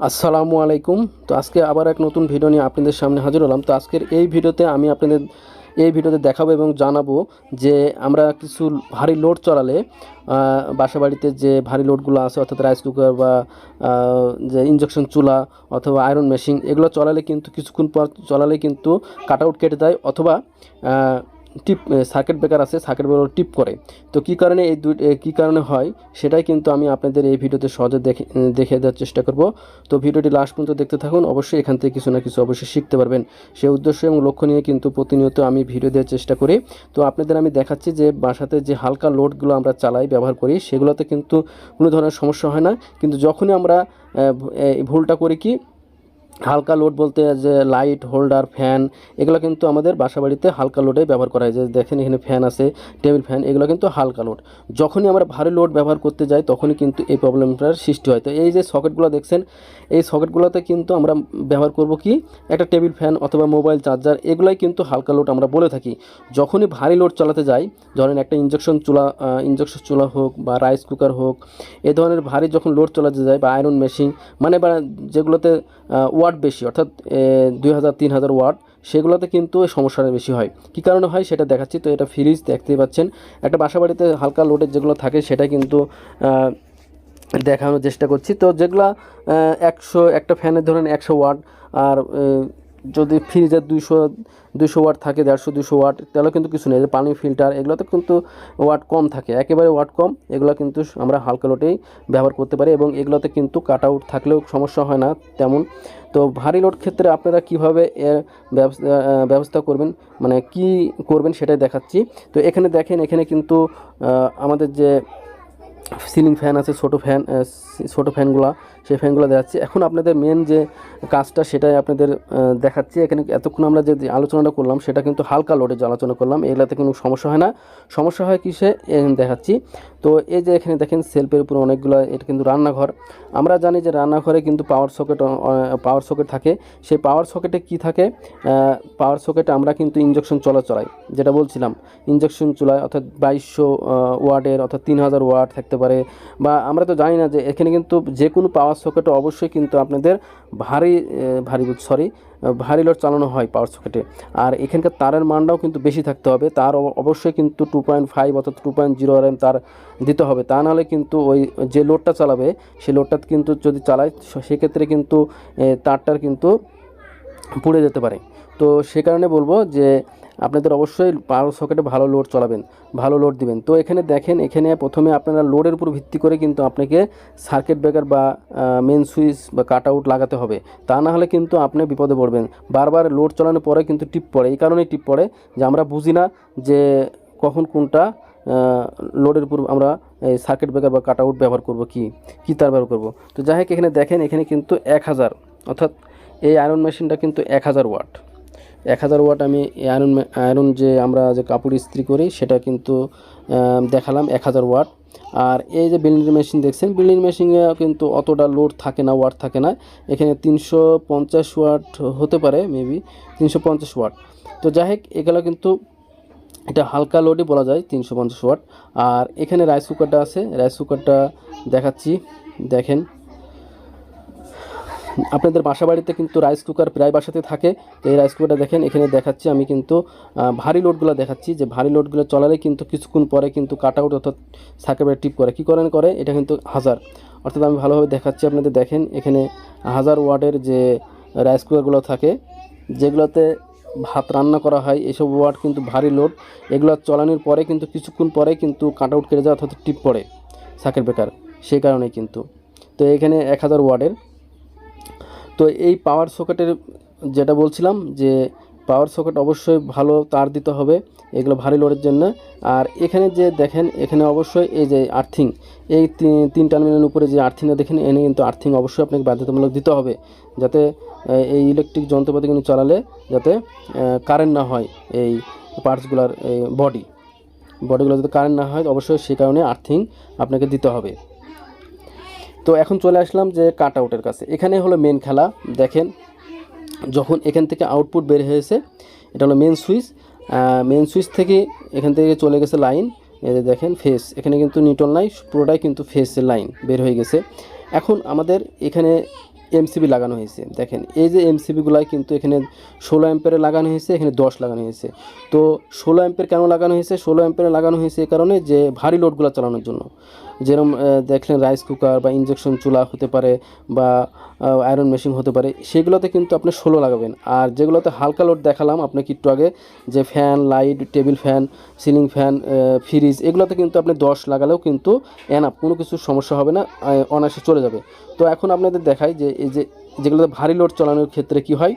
আসসালামু আলাইকুম। তো আজকে আবার এক নতুন ভিডিও নিয়ে আপনাদের সামনে হাজির হলাম। তো আজকের এই ভিডিওতে আমি আপনাদের, এই ভিডিওতে দেখাবো এবং জানাব যে আমরা কিছু ভারী লোড চড়ালে বাসা বাড়িতে যে ভারী লোডগুলো আছে, অর্থাৎ রাইস কুকার বা যে ইঞ্জেকশন চুলা অথবা আয়রন মেশিন এগুলো চলালে কিন্তু, কিছুক্ষণ পর চলালে কিন্তু কাট আউট কেটে দেয় অথবা টিপ সার্কিট ব্রেকার আছে সার্কিট ব্রেকার টিপ করে। তো কী কারণে এই দুই কী কারণে হয়, সেটাই কিন্তু আমি আপনাদের এই ভিডিওতে সহজে দেখে দেখে দেওয়ার চেষ্টা করব। তো ভিডিওটি লাস্ট পর্যন্ত দেখতে থাকুন, অবশ্যই এখান থেকে কিছু না কিছু অবশ্যই শিখতে পারবেন। সেই উদ্দেশ্য এবং লক্ষ্য নিয়ে কিন্তু প্রতিনিয়ত আমি ভিডিও দেওয়ার চেষ্টা করি। তো আপনাদের আমি দেখাচ্ছি যে বাসাতে যে হালকা লোডগুলো আমরা চালাই, ব্যবহার করি, সেগুলোতে কিন্তু কোনো ধরনের সমস্যা হয় না। কিন্তু যখনই আমরা ভুলটা করি কি হালকা লোড বলতে যে লাইট হোল্ডার ফ্যান এগুলো কিন্তু আমাদের বাসা বাড়িতে হালকা লোডে ব্যবহার করা হয়। যে দেখেন এখানে ফ্যান আছে টেবিল ফ্যান এগুলো কিন্তু হালকা লোড যখনই আমরা ভারী লোড ব্যবহার করতে যাই, তখনই কিন্তু এই প্রবলেমটার সৃষ্টি হয়। তো এই যে সকেটগুলো দেখছেন, এই সকেটগুলোতে কিন্তু আমরা ব্যবহার করব কি? একটা টেবিল ফ্যান অথবা মোবাইল চার্জার এগুলাই কিন্তু হালকা লোড আমরা বলে থাকি। যখনই ভারী লোড চালাতে যাই, ধরেন একটা ইঞ্জেকশন চুলা ইঞ্জেকশন চুলা হোক বা রাইস কুকার হোক, এ ধরনের ভারী যখন লোড চালাতে যায় বা আয়রন মেশিন মানে বা যেগুলোতে ওয়াট বেশি, অর্থাৎ দুই হাজার, তিন হাজার ওয়াট, সেগুলোতে কিন্তু সমস্যাটা বেশি হয়। কি কারণে হয় সেটা দেখাচ্ছি, তো এটা ফ্রিজ দেখতেই পাচ্ছেন। একটা বাসাবাড়িতে হালকা লোডের যেগুলো থাকে সেটা কিন্তু দেখানোর চেষ্টা করছি। তো যেগুলো একশো, একটা ফ্যানের ধরেন একশো ওয়াট, আর যদি ফ্রিজের দুইশো দুশো ওয়াট থাকে, দেড়শো দুশো ওয়াট তাহলে কিন্তু কিছু নেই। পানি ফিল্টার এগুলোতে কিন্তু ওয়াট কম থাকে। একেবারে ওয়াট কম, এগুলো কিন্তু আমরা হালকা লোটেই ব্যবহার করতে পারি এবং এগুলোতে কিন্তু কাট আউট থাকলেও সমস্যা হয় না তেমন। তো ভারী লোড ক্ষেত্রে আপনারা কীভাবে এর ব্যবস্থা করবেন? মানে কি করবেন সেটাই দেখাচ্ছি। তো এখানে দেখেন, এখানে কিন্তু আমাদের যে সিলিং ফ্যান আছে, ছোটো ফ্যান ছোটো ফ্যানগুলো সেই ফ্যানগুলো দেখাচ্ছি। এখন আপনাদের মেন যে কাজটা সেটাই আপনাদের দেখাচ্ছি। এখানে এতক্ষণ আমরা যে আলোচনাটা করলাম, সেটা কিন্তু হালকা লোডে যে আলোচনা করলাম, এগুলাতে কোনো সমস্যা হয় না। সমস্যা হয় কিসে? দেখাচ্ছি। তো এই যে এখানে দেখেন সেলফের উপরে অনেকগুলো, এটা কিন্তু রান্নাঘর। আমরা জানি যে রান্নাঘরে কিন্তু পাওয়ার সকেট পাওয়ার সকেট থাকে। সেই পাওয়ার সকেটে কি থাকে? পাওয়ার সকেটে আমরা কিন্তু ইঞ্জেকশন চলা চলাই, যেটা বলছিলাম। ইঞ্জেকশন চুলায় অর্থাৎ বাইশশো ওয়ার্ডের অর্থাৎ তিন হাজার ওয়াট থাকতে পারে বা আমরা তো জানি না যে এখানে কিন্তু যে কোনো পাওয়ার সকেটে অবশ্যই কিন্তু আপনাদের ভারী ভারী সরি ভারী লোড চালানো হয় পাওয়ার সকেটে আর এখানকার তারের মানটাও কিন্তু বেশি থাকতে হবে। তার অবশ্যই কিন্তু টু পয়েন্ট ফাইভ অর্থাৎ two point zero R M তার দিতে হবে। তা নাহলে কিন্তু ওই যে লোডটা চালাবে সেই লোডটা কিন্তু যদি চালায় সেক্ষেত্রে কিন্তু তারটার কিন্তু পুড়ে যেতে পারে। তো সে কারণে বলব যে আপনাদের অবশ্যই পাওয়ার সকেটে ভালো লোড চলাবেন, ভালো লোড দিবেন। তো এখানে দেখেন, এখানে প্রথমে আপনারা লোডের উপর ভিত্তি করে কিন্তু আপনাকে সার্কিট ব্রেকার বা মেন সুইচ বা কাট আউট লাগাতে হবে। তা না হলে কিন্তু আপনি বিপদে পড়বেন। বারবার লোড চালানোর পরে কিন্তু টিপ পড়ে। এই কারণেই টিপ পড়ে যে আমরা বুঝি না যে কখন কোনটা লোডের উপর আমরা এই সার্কিট ব্রেকার বা কাট আউট ব্যবহার করব কি, কী তার ব্যবহার করব। তো যাই হোক, এখানে দেখেন, এখানে কিন্তু এক হাজার, অর্থাৎ এই আয়রন মেশিনটা কিন্তু এক হাজার ওয়াট এক হাজার ওয়াট আমি আয়রন আয়রন যে আমরা যে কাপড় ইস্ত্রি করি, সেটা কিন্তু দেখালাম এক হাজার ওয়াট। আর এই যে বিল্ডিং মেশিন দেখছেন বিল্ডিং মেশিনে কিন্তু অতটা লোড থাকে না ওয়াট থাকে না। এখানে তিনশো পঞ্চাশ ওয়াট হতে পারে মেবি তিনশো পঞ্চাশ ওয়াট তো যাই হোক, এগুলো কিন্তু এটা হালকা লোডই বলা যায়, তিনশো পঞ্চাশ ওয়াট আর এখানে রাইস কুকারটা আছে রাইস কুকারটা দেখাচ্ছি, দেখেন। আপনাদের বাসা বাড়িতে কিন্তু রাইস কুকার প্রায় বাসাতে থাকে। তো এই রাইস কুকারটা দেখেন, এখানে দেখাচ্ছি আমি কিন্তু ভারী লোডগুলো দেখাচ্ছি যে ভারী লোডগুলো চলালে কিন্তু কিছুক্ষণ পরে কিন্তু কাট আউট অর্থাৎ সাকেবের টিপ করে। কী করেন করে? এটা কিন্তু হাজার। অর্থাৎ আমি ভালোভাবে দেখাচ্ছি, আপনাদের দেখেন, এখানে হাজার ওয়াটের যে রাইস কুকারগুলো থাকে, যেগুলোতে ভাত রান্না করা হয়, এসব ওয়াট কিন্তু ভারী লোড এগুলো চলানোর পরে কিন্তু কিছুক্ষণ পরে কিন্তু কাট আউট কেটে যায়, অর্থাৎ টিপ পড়ে সাকের বেকার। সেই কারণেই কিন্তু। তো এখানে এক হাজার ওয়াটের তো এই পাওয়ার সকেটের যেটা বলছিলাম যে পাওয়ার সকেট অবশ্যই ভালো তার দিতে হবে, এগুলো ভারী লোডের জন্য। আর এখানে যে দেখেন, এখানে অবশ্যই এই যে আর্থিং এই তিন- টার্মিনালের উপরে যে আর্থিংটা দেখেন, এনে কিন্তু আর্থিং অবশ্যই আপনাকে বাধ্যতামূলক দিতে হবে, যাতে এই ইলেকট্রিক যন্ত্রপাতি কিন্তু চালালে যাতে কারেন্ট না হয় এই পার্টসগুলোর বডি বডিগুলো যাতে কারেন্ট না হয়, অবশ্যই সেই কারণে আর্থিং আপনাকে দিতে হবে। তো এখন চলে আসলাম যে কাট আউটের কাছে। এখানে হলো মেন খেলা, দেখেন। যখন এখান থেকে আউটপুট বের হয়েছে, এটা হলো মেন সুইচ মেন সুইচ থেকে এখান থেকে চলে গেছে লাইন এই দেখেন ফেস এখানে কিন্তু নিউটন নাই, পুরোটাই কিন্তু ফেসের লাইন বের হয়ে গেছে। এখন আমাদের এখানে এমসিবি লাগানো হয়েছে। দেখেন, এই যে এমসিবিগুলাই কিন্তু এখানে ষোলো অ্যাম্পেরে লাগানো হয়েছে, এখানে দশ লাগানো হয়েছে। তো ষোলো অ্যাম্পের কেন লাগানো হয়েছে? ষোলো অ্যাম্পেরে লাগানো হয়েছে এই কারণে যে ভারী লোডগুলো চালানোর জন্য। যেরকম দেখলেন রাইস কুকার বা ইঞ্জেকশন চুলা হতে পারে বা আয়রন মেশিন হতে পারে, সেগুলোতে কিন্তু আপনি ষোলো লাগাবেন। আর যেগুলোতে হালকা লোড দেখালাম আপনাকে একটু আগে, যে fan light table fan ceiling fan fridge এগুলোতে কিন্তু আপনি দশ লাগালেও কিন্তু এনাফ কোনো কিছু সমস্যা হবে না অনায়াসে চলে যাবে। তো এখন আপনাদের দেখাই যে এই যে, যেগুলোতে ভারী লোড চালানোর ক্ষেত্রে কি হয়?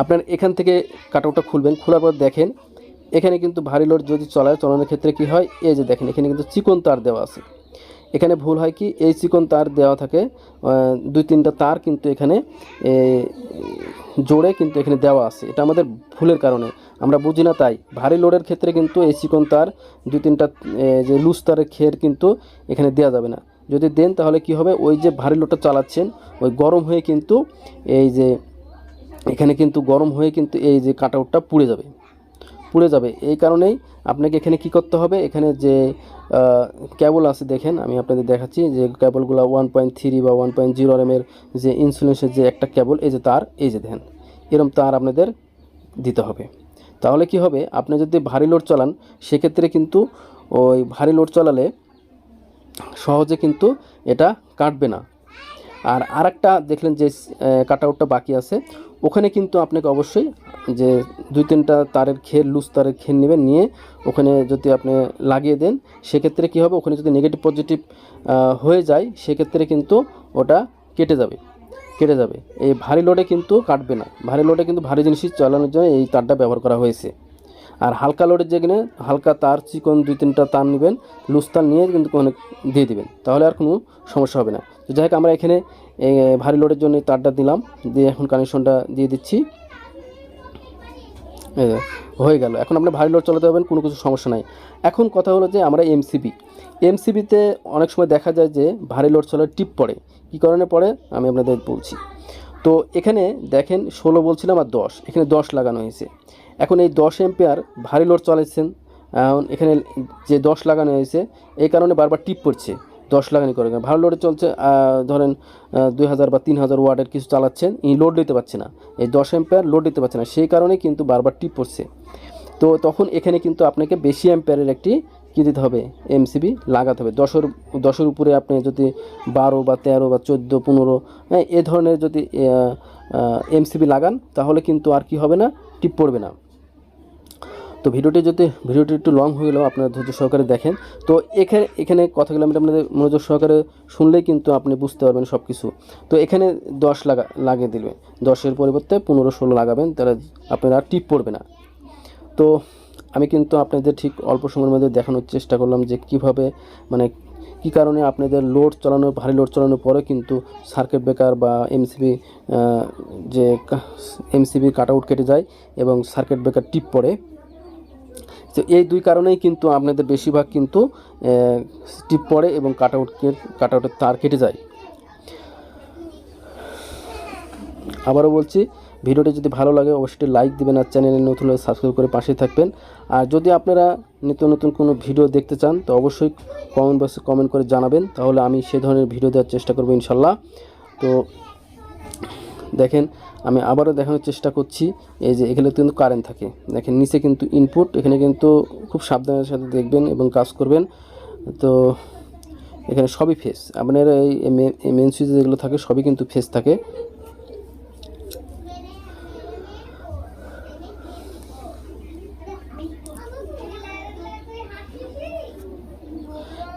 আপনার এখান থেকে কাটাউটটা খুলবেন, খোলার পর দেখেন, এখানে কিন্তু ভারী লোড যদি চলায়, চালানোর ক্ষেত্রে কি হয়? এই যে দেখেন, এখানে কিন্তু চিকন তার দেওয়া আছে। এখানে ভুল হয় কি? এই চিকন তার দেওয়া থাকে দুই তিনটা তার কিন্তু এখানে জোড়ে কিন্তু এখানে দেওয়া আছে। এটা আমাদের ভুলের কারণে, আমরা বুঝি না তাই। ভারী লোডের ক্ষেত্রে কিন্তু এই চিকন তার, দুই তিনটা যে লুজ তারের খের কিন্তু এখানে দেওয়া যাবে না। যদি দেন, তাহলে কি হবে? ওই যে ভারী লোডটা চালাচ্ছেন, ওই গরম হয়ে কিন্তু এই যে, এখানে কিন্তু গরম হয়ে কিন্তু এই যে কাটআউটটা পুড়ে যাবে। পুড়ে যাবে। এই কারণেই আপনাকে এখানে কি করতে হবে? এখানে যে ক্যাবল আছে দেখেন, আমি আপনাদের দেখাচ্ছি যে ক্যাবলগুলো ওয়ান পয়েন্ট থ্রি বা ওয়ান পয়েন্ট জিরো এর যে ইনসুলেন্সের যে একটা ক্যাবল এই যে তার, এই যে দেখেন, এরম তার আপনাদের দিতে হবে। তাহলে কি হবে? আপনি যদি ভারী লোড চালান, সেক্ষেত্রে কিন্তু ওই ভারী লোড চালালে সহজে কিন্তু এটা কাটবে না। আর আরেকটা দেখলেন যে কাটআউটটা বাকি আছে। ওখানে কিন্তু আপনাকে অবশ্যই যে, দুই তিনটা তারের খের লুজ তারের খের নেবেন, নিয়ে ওখানে যদি আপনি লাগিয়ে দেন, সেক্ষেত্রে কী হবে? ওখানে যদি নেগেটিভ পজিটিভ হয়ে যায়, সেক্ষেত্রে কিন্তু ওটা কেটে যাবে। কেটে যাবে। এই ভারী লোডে কিন্তু কাটবে না। ভারী লোডে কিন্তু ভারী জিনিসই চালানোর জন্য এই তারটা ব্যবহার করা হয়েছে। আর হালকা লোডের যেখানে হালকা তার চিকন দুই তিনটা তার নেবেন, লুজ তার নিয়ে কিন্তু ওখানে দিয়ে দিবেন। তাহলে আর কোনো সমস্যা হবে না। তো যাই হোক, আমরা এখানে ভারী লোডের জন্য তারটা দিলাম, দিয়ে এখন কানেকশনটা দিয়ে দিচ্ছি। হয়ে গেল। এখন আপনি ভারী লোড চালাতে পারবেন, কোনো কিছু সমস্যা নাই। এখন কথা হলো যে আমরা এমসিবি এমসিবিতে অনেক সময় দেখা যায় যে ভারী লোড চলার টিপ পড়ে। কী কারণে পড়ে? আমি আপনাদের বলছি। তো এখানে দেখেন, ষোলো বলছিলাম আর দশ। এখানে দশ লাগানো হয়েছে। এখন এই দশ এম্পিয়ার ভারী লোড চালাচ্ছেন এখানে যে দশ লাগানো হয়েছে, এই কারণে বারবার টিপ পড়ছে, দশ লাগানি করে ভালো লোডে চলছে ধরেন দুই হাজার বা তিন হাজার ওয়াটের কিছু চালাচ্ছেন ই লোড দিতে পারছে না। এই দশ এম্পিয়ার লোড দিতে পারছে না, সেই কারণে কিন্তু বারবার টিপ পড়ছে। তো তখন এখানে কিন্তু আপনাকে বেশি অ্যাম্পিয়ারের একটি কী দিতে হবে এমসিবি লাগাতে হবে। দশের দশের উপরে আপনি যদি বারো বা তেরো বা চোদ্দ, পনেরো হ্যাঁ এ ধরনের যদি এমসিবি লাগান, তাহলে কিন্তু আর কি হবে না, টিপ পড়বে না। তো ভিডিওটি যদি ভিডিওটি একটু লং হয়ে গেলেও আপনারা ধৈর্য সহকারে দেখেন। তো এখানে এখানে কথাগুলো আমি আপনাদের মনোযোগ সহকারে শুনলেই কিন্তু আপনি বুঝতে পারবেন সব কিছু তো এখানে দশ লাগা লাগিয়ে দিবেন। দশের পরিবর্তে পনেরো ষোলো লাগাবেন, তাহলে আপনারা টিপ পড়বে না। তো আমি কিন্তু আপনাদের ঠিক অল্প সময়ের মধ্যে দেখানোর চেষ্টা করলাম যে কীভাবে মানে কী কারণে আপনাদের লোড চালানো ভারী লোড চালানোর পরে কিন্তু সার্কিট ব্রেকার বা এমসিবি যে এমসিবি কাট আউট কেটে যায় এবং সার্কিট ব্রেকার টিপ পড়ে। তো এই দুই কারণেই কিন্তু আপনাদের বেশিরভাগ কিন্তু টিপ পড়ে এবং কাট আউট কাট আউটের তার কেটে যায়। আবারও বলছি, ভিডিওটি যদি ভালো লাগে অবশ্যই লাইক দিবেন আর চ্যানেলে নতুন হলে সাবস্ক্রাইব করে পাশে থাকবেন। আর যদি আপনারা নিত্য নতুন কোনো ভিডিও দেখতে চান, তো অবশ্যই কমেন্ট বক্সে কমেন্ট করে জানাবেন। তাহলে আমি সে ধরনের ভিডিও দেওয়ার চেষ্টা করব ইনশাল্লাহ। তো দেখেন, আমি আবারও দেখানোর চেষ্টা করছি, এই যে এখানে কিন্তু কারেন্ট থাকে। দেখেন, নিচে কিন্তু ইনপুট এখানে কিন্তু খুব সাবধানের সাথে দেখবেন এবং কাজ করবেন। তো এখানে সবই ফেস আপনার এই মেন সুইচে যেগুলো থাকে, সবই কিন্তু ফেস থাকে।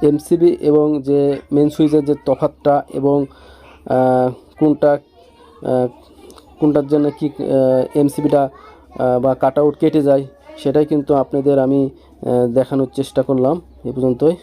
এমসিবি এবং যে মেন সুইচের যে তফাতটা এবং কোনটা কোনটার জন্য কি এমসিবিটা বা কাট আউট কেটে যায়, সেটাই কিন্তু আপনাদের আমি দেখানোর চেষ্টা করলাম, এ পর্যন্তই।